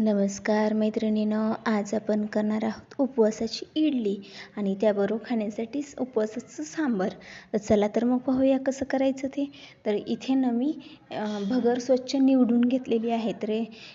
नमस्कार मैत्रिणीनं आज आपण करणार आहोत उपवासाची इडली आणि त्याबरोबर खाण्यासाठी उपवासाचं सांबार. तर चला तर मग पाहूया कसं करायचं ते. तर इथे ना मी भगर स्वच्छ निवडून घेतलेली आहे. तर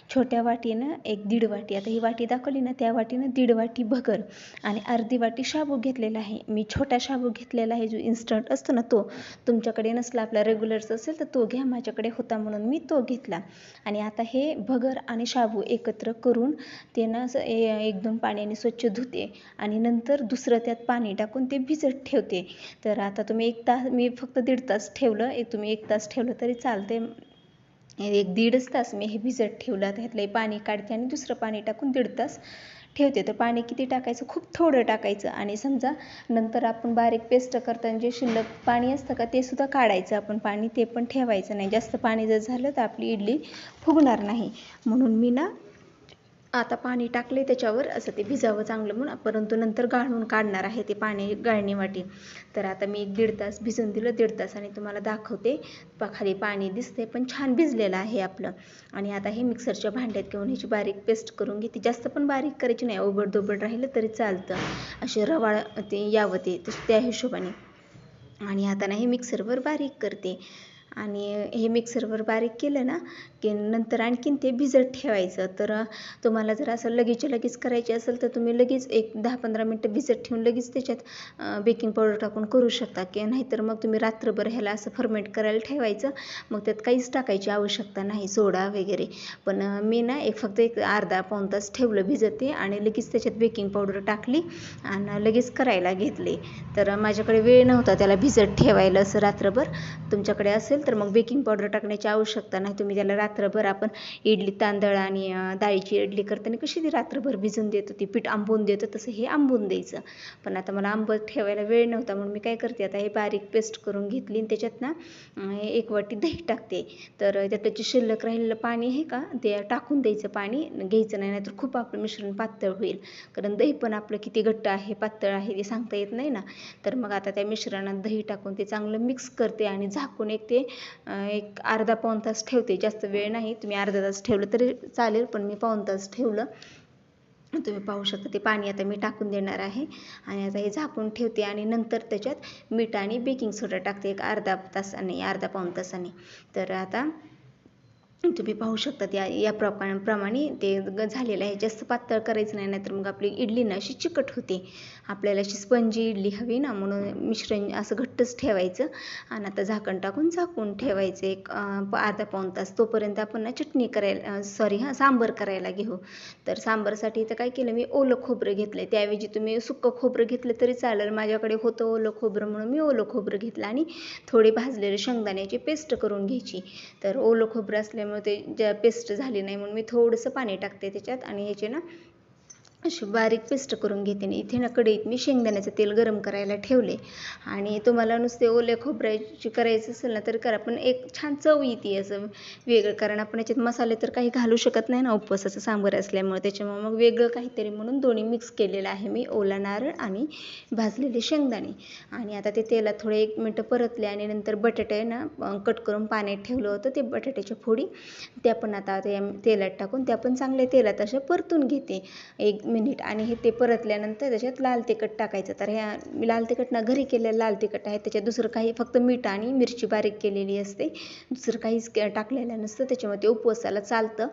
छोट्या वाटीनं एक दीड वाटी. आता ही वाटी दाखवली ना त्या वाटीनं दीड वाटी भगर आणि अर्धी वाटी शाबू घेतलेला आहे. मी छोटा शाबू घेतलेला आहे जो इन्स्टंट असतो ना तो. तुमच्याकडे नसला आपला रेग्युलरचा असेल तर तो घ्या. माझ्याकडे होता म्हणून मी तो घेतला. आणि आता हे भगर आणि शाबू एक एकत्र करून ते ना असं एक दोन पाण्याने स्वच्छ धुते आणि नंतर दुसरं त्यात पाणी टाकून ते भिजत ठेवते. तर आता तुम्ही एक तास मी फक्त दीड तास ठेवलं एक तुम्ही एक तास ठेवलं तरी चालते एक दीडच तास मी हे भिजत ठेवलं. त्यातलं पाणी काढते आणि दुसरं पाणी टाकून दीड तास ठेवते. तर पाणी किती टाकायचं? खूप थोडं टाकायचं. आणि समजा नंतर आपण बारीक पेस्ट करताना जे शिल्लक पाणी असतं का ते सुद्धा काढायचं आपण पाणी ते पण ठेवायचं नाही. जास्त पाणी जर झालं तर आपली इडली फुगणार नाही. म्हणून मी ना आता पाणी टाकले त्याच्यावर असं ते भिजावं चांगलं म्हणून. परंतु नंतर गाळून काढणार आहे ते पाणी गाळणीवाटी तर आता मी एक दीड तास भिजून दिलं दीड तासाने तुम्हाला दाखवते. खाली पाणी दिसते पण छान भिजलेलं आहे आपलं. आणि आता हे मिक्सरच्या भांड्यात घेऊन ह्याची बारीक पेस्ट करून घेते. जास्त पण बारीक करायची नाही ओबड दोबड राहिलं तरी चालतं. असे रवाळ ते यावं ते त्या हिशोबाने. आणि आता नाही मिक्सरवर बारीक करते. आणि हे मिक्सरवर बारीक केलं ना की नंतर आणखीन ते भिजत ठेवायचं. तर तुम्हाला जर असं लगेचच्या लगेच करायचे असेल तर तुम्ही लगेच एक दहा पंधरा मिनटं भिजत ठेवून लगेच त्याच्यात बेकिंग पावडर टाकून करू शकता. की नाहीतर मग तुम्ही रात्रभर ह्याला असं फर्मेंट करायला ठेवायचं. मग त्यात काहीच टाकायची आवश्यकता नाही सोडा वगैरे. पण मी ना एक फक्त एक अर्धा पाऊण तास ठेवलं भिजते आणि लगेच त्याच्यात बेकिंग पावडर टाकली आणि लगेच करायला घेतले. तर माझ्याकडे वेळ नव्हता त्याला भिजत ठेवायला असं रात्रभर. तुमच्याकडे असेल तर मग बेकिंग पावडर टाकण्याची आवश्यकता नाही. तुम्ही त्याला रात्रभर आपण इडली तांदळ आणि डाळीची इडली करताना कशी ती रात्रभर भिजून देतो? ती पीठ आंबून देतो तसं हे आंबून द्यायचं. पण आता मला आंबट ठेवायला वेळ नव्हता म्हणून मी काय करते आता हे बारीक पेस्ट करून घेतली आणि त्याच्यात ना एक वाटी दही टाकते. तर त्यात त्याची शिल्लक राहिलेलं पाणी आहे का ते टाकून द्यायचं पाणी. घ्यायचं नाही नाहीतर खूप आपलं मिश्रण पातळ होईल. कारण दही पण आपलं किती घट्ट आहे पातळ आहे ते सांगता येत नाही ना. तर मग आता त्या मिश्रणात दही टाकून ते चांगलं मिक्स करते आणि झाकून एक ते एक अर्धा पाऊण तास ठेवते. जास्त वेळ नाही. तुम्ही अर्धा तास ठेवलं तरी चालेल पण मी पाऊण तास ठेवलं. तुम्ही पाहू शकता ते पाणी आता मी टाकून देणार आहे. आणि आता हे झाकून ठेवते आणि नंतर त्याच्यात मीठ आणि बेकिंग सोडा टाकते. एक अर्धा तासाने अर्धा पाऊण तासाने. तर आता तुम्ही पाहू शकता या या प्रमाणे ते झालेलं आहे. जास्त पातळ करायचं नाही नाहीतर मग आपली इडली ना अशी चिकट होते. आपल्याला अशी स्पंजी इडली हवी ना म्हणून मिश्रण असं घट्टच ठेवायचं आणि आता झाकण टाकून झाकून ठेवायचं. एक अर्धा पाऊण तास. तोपर्यंत आपण ना चटणी करायला सॉरी हां सांबर करायला घेऊ. तर सांबारसाठी इथं काय केलं मी ओलं खोबरं घेतलं आहे त्याऐवजी तुम्ही सुक्कं खोबरं घेतलं तरी चालेल. माझ्याकडे होतं ओलं खोबरं म्हणून मी ओलं खोबरं घेतलं आणि थोडी भाजलेले शेंगदाण्याची पेस्ट करून घ्यायची. तर ओलं खोबरं असल्यामुळे ते ज्या पेस्ट झाली नाही म्हणून मी थोडंसं पाणी टाकते त्याच्यात आणि ह्याचे ना अशी बारीक पेस्ट करून घेते आणि इथे ना कढईत मी शेंगदाण्याचं तेल गरम करायला ठेवले. आणि तुम्हाला नुसते ओले खोबऱ्याची करायचं असेल ना तर करा पण एक छान चव येते असं वेगळं. कारण आपण याच्यात मसाले तर काही घालू शकत नाही ना उपवासाचं सांबर असल्यामुळे. त्याच्यामुळे मग वेगळं काहीतरी म्हणून दोन्ही मिक्स केलेलं आहे मी ओला नारळ आणि भाजलेले शेंगदाणे. आणि आता ते तेलात थोडे एक मिनटं परतले आणि नंतर बटाटे ना कट करून पाण्यात ठेवलं होतं ते बटाट्याच्या फोडी. त्या पण आता तेलात टाकून त्या पण चांगल्या तेलात अशा परतून घेते. एक मिनिट आणि हे ते परतल्यानंतर त्याच्यात लाल तिखट टाकायचं. तर ह्या लाल तिखट ना घरी केलेलं लाल तिखट आहे त्याच्यात दुसरं काही फक्त मीठ आणि मिरची बारीक केलेली असते. दुसरं काहीच टाकलेलं नसतं त्याच्यामध्ये उपवासाला चालतं.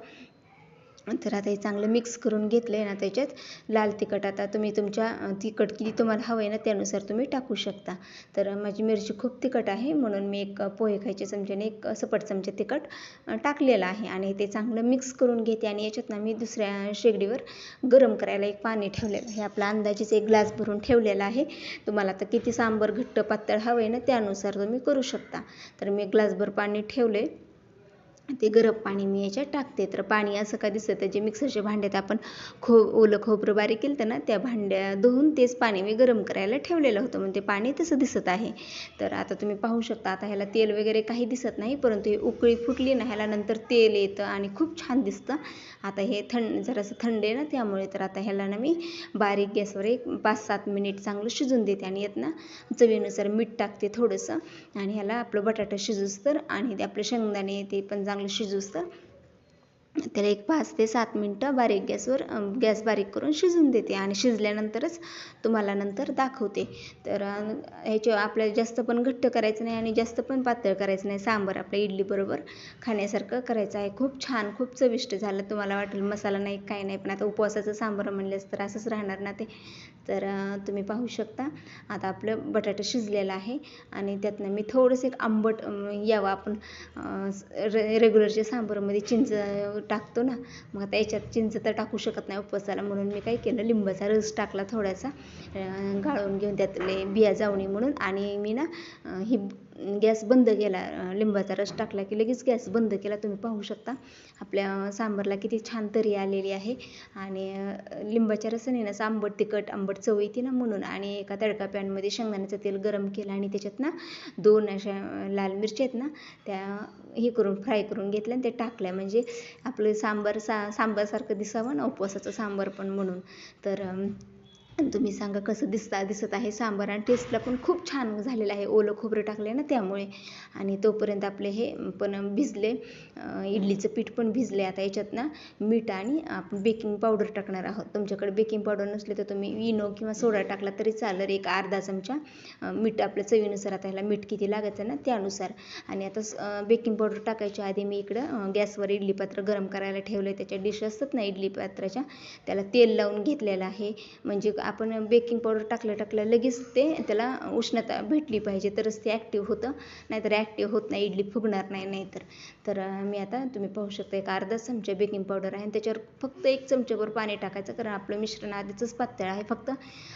तर आता हे चांगलं मिक्स करून घेतलं आहे ना त्याच्यात. लाल तिखट आता तुम्ही तुमच्या तिखट किती तुम्हाला हवं आहे ना त्यानुसार तुम्ही टाकू शकता. तर माझी मिरची खूप तिखट आहे म्हणून मी एक पोहे खायच्या चमच्याने एक सपट चमचा तिखट टाकलेलं आहे आणि ते चांगलं मिक्स करून घेते आणि याच्यात ना मी दुसऱ्या शेगडीवर गरम करायला एक पाणी ठेवलेलं आहे. आपला अंदाजेच एक ग्लास भरून ठेवलेला आहे. तुम्हाला आता किती सांबर घट्ट पातळ हवं आहे ना त्यानुसार तुम्ही करू शकता. तर मी ग्लासभर पाणी ठेवले ते गरम पाणी मी याच्यात टाकते. तर पाणी असं का दिसतं जे मिक्सरच्या भांड्यात आपण खो ओलं खोबरं बारीक केलं तर ना त्या भांड्या धुवून तेच पाणी मी गरम करायला ठेवलेलं होतं. म्हणजे ते पाणी तसं दिसत आहे. तर आता तुम्ही पाहू शकता आता ह्याला तेल वगैरे काही दिसत नाही परंतु ही उकळी फुटली ना ह्याला नंतर तेल येतं आणि खूप छान दिसतं. आता हे थंड जरासं थंड आहे ना त्यामुळे तर आता ह्याला ना मी बारीक गॅसवर एक पाच सात मिनिट चांगलं शिजून देते आणि यात ना चवीनुसार मीठ टाकते थोडंसं. आणि ह्याला आपलं बटाटा शिजूस तर आणि ते आपले शेंगदाणे ते पण चांगलं शिजूस तर त्याला एक पाच ते सात मिनटं बारीक गॅसवर गॅस बारीक करून शिजून देते आणि शिजल्यानंतरच तुम्हाला नंतर दाखवते. तर ह्याच्या आपल्याला जास्त पण घट्ट करायचं नाही आणि जास्त पण पातळ करायचं नाही. सांबार आपल्या इडलीबरोबर खाण्यासारखं करायचं आहे. खूप छान खूप चविष्ट झालं तुम्हाला वाटेल. मसाला नाही काही नाही. पण आता उपवासाचं सांबार म्हणलेस तर असंच राहणार ना ते. तर तुम्ही पाहू शकता. आता आपलं बटाटा शिजलेला आहे आणि त्यातनं मी थोडंसं एक आंबट यावं आपण रे रेग्युलरच्या सांबारमध्ये चिंच टाकतो ना मग आता याच्यात चिंच तर टाकू शकत नाही उपवासाला. म्हणून मी काय केलं लिंबाचा रस टाकला थोडासा गाळून घेऊन त्यातले बिया जावणी म्हणून. आणि मी ना ही गॅस बंद केला लिंबाचा रस टाकला की लगेच गॅस बंद केला. तुम्ही पाहू शकता आपल्या सांबारला किती छान तरी आलेली आहे. आणि लिंबाच्या रसाने ना आंबट तिखट आंबट चव येते ना म्हणून. आणि एका तडका पॅनमध्ये शेंगदाण्याचं तेल गरम केलं आणि त्याच्यात ना दोन अशा लाल मिरच्या आहेत ना त्या हे करून फ्राय करून घेतल्या आणि ते टाकल्या. म्हणजे आपलं सांबार सा सांबारसारखं दिसावं ना उपवासाचं सांबार पण म्हणून. तर तुम्ही सांगा कसं दिसता दिसत आहे सांबार आणि टेस्टला पण खूप छान झालेलं आहे. ओलं खोबरं टाकलं ना त्यामुळे. आणि तोपर्यंत आपले हे पण भिजले. इडलीचं पीठ पण भिजले आता याच्यात ना मीठ आणि आपण बेकिंग पावडर टाकणार आहोत. तुमच्याकडे बेकिंग पावडर नसले तर तुम्ही इनो किंवा सोडा टाकला तरी चालेल. एक अर्धा चमचा. मीठ आपल्या चवीनुसार आता ह्याला मीठ किती लागायचं ना त्यानुसार. आणि आता बेकिंग पावडर टाकायच्या आधी मी इकडं गॅसवर इडली पात्र गरम करायला ठेवलं आहे त्याच्या डिश असतात ना इडली पात्राच्या त्याला तेल लावून घेतलेलं आहे. म्हणजे आपण बेकिंग पावडर टाकलं टाकलं लगेच ते त्याला उष्णता भेटली पाहिजे. तरच ते ॲक्टिव्ह होतं. नाहीतर ॲक्टिव्ह होत नाही इडली फुगणार नाही नाहीतर. तर मी आता तुम्ही पाहू शकता एक अर्धा चमचा बेकिंग पावडर आहे. आणि त्याच्यावर फक्त एक चमच्यावर पाणी टाकायचं. कारण आपलं मिश्रण आधीचंच पातळ आहे. फक्त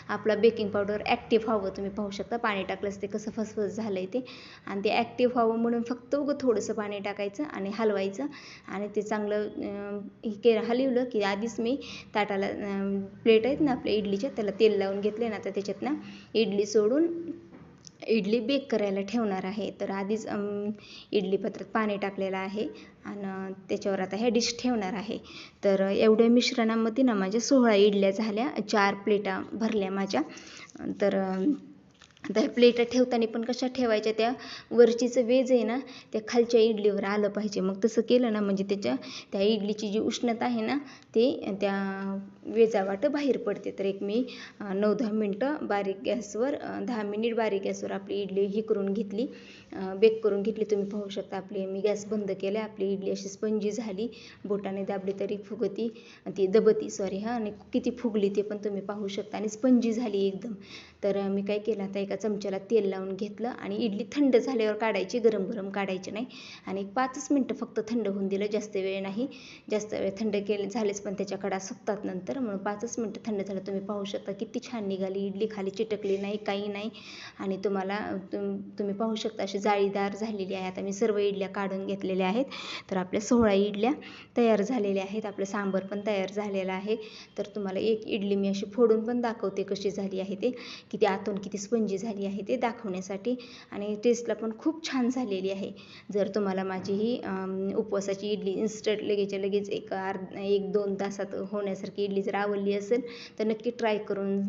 आपला बेकिंग पावडर ॲक्टिव्ह व्हावं तुम्ही पाहू शकता पाणी टाकलंच ते कसं फसफस झालं आहे ते. आणि ते ॲक्टिव्ह व्हावं म्हणून फक्त उगं थोडंसं पाणी टाकायचं आणि हलवायचं. आणि ते चांगलं हे के हलवलं की आधीच मी ताटाला प्लेट आहेत ना आपल्या इडलीच्या त्याला तेल लावून घेतले ना तर त्याच्यातनं इडली सोडून इडली बेक करायला ठेवणार आहे. तर आधीच इडली पत्रात पाणी टाकलेलं आहे आणि त्याच्यावर आता ह्या डिश ठेवणार आहे. तर एवढ्या मिश्रणामध्ये ना माझ्या सोळा इडल्या झाल्या चार प्लेटा भरल्या माझ्या. तर तर प्लेटा ठेवताना पण कशा ठेवायच्या त्या? वरचीचं वेज आहे ना त्या खालच्या इडलीवर आलं पाहिजे. मग तसं केलं ना म्हणजे त्याच्या त्या इडलीची जी उष्णता आहे ना ते त्या वेजावाट बाहेर पडते. तर एक मी नऊ दहा मिनटं बारीक गॅसवर दहा मिनिट बारीक गॅसवर आपली इडली ही करून घेतली. बेक करून घेतली. तुम्ही पाहू शकता आपली मी गॅस बंद केला आपली इडली अशी स्पंजी झाली. बोटाने दाबली तरी फुगती. ती दबती सॉरी हां. आणि किती फुगली ते पण तुम्ही पाहू शकता. आणि स्पंजी झाली एकदम. तर मी काय केलं आता एका चमच्याला तेल लावून घेतलं आणि इडली थंड झाल्यावर काढायची गरम गरम काढायची नाही. आणि पाचच मिनटं फक्त थंड होऊन दिलं जास्त वेळ नाही. जास्त वेळ थंड केले झालेच पण त्याच्या कडा सुकतात नंतर म्हणून पाचच मिनटं थंड झालं. तुम्ही पाहू शकता किती छान निघाली इडली खाली चिटकली नाही काही नाही. आणि तुम्हाला तुम्ही पाहू शकता अशी जाळीदार झालेली आहे. आता मी सर्व इडल्या काढून घेतलेल्या आहेत. तर आपल्या सोळा इडल्या तयार झालेल्या आहेत. आपलं सांबर पण तयार झालेला आहे. तर तुम्हाला एक इडली मी अशी फोडून पण दाखवते कशी झाली आहे ते. किती आतून किती स्पंजी झाली आहे ते दाखवण्यासाठी. आणि टेस्टला पण खूप छान झालेली आहे. जर तुम्हाला माझी ही उपवासाची इडली इन्स्टंट लगेचच्या लगेच एक अर्ध एक दोन तासात होण्यासारखी इडली जर आवडली असेल तर नक्की ट्राय करून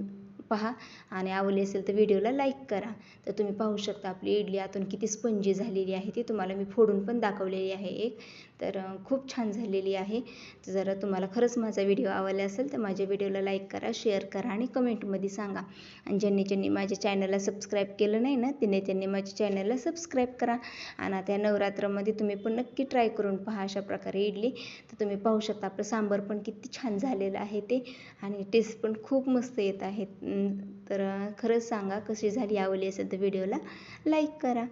पहा. आणि आवडली असेल तर व्हिडिओला लाईक करा. तर तुम्ही पाहू शकता आपली इडली आतून किती स्पंजी झालेली आहे ती. तुम्हाला मी फोडून पण दाखवलेली आहे एक. तर खूप छान झालेली आहे. तर जर तुम्हाला खरंच माझा व्हिडिओ आवडला असेल तर माझ्या व्हिडिओला लाईक करा शेअर करा आणि कमेंटमध्ये सांगा. आणि ज्यांनी ज्यांनी माझ्या चॅनलला सबस्क्राईब केलं नाही ना त्यांनी त्यांनी माझ्या चॅनलला सबस्क्राईब करा. आणि त्या नवरात्रामध्ये तुम्ही पण नक्की ट्राय करून पहा अशा प्रकारे इडली. तर तुम्ही पाहू शकता आपलं सांबार पण किती छान झालेलं आहे ते. आणि टेस्ट पण खूप मस्त येत आहेत. तर खरंच सांगा कशी झाली आवडली असेल तर व्हिडिओला लाईक करा.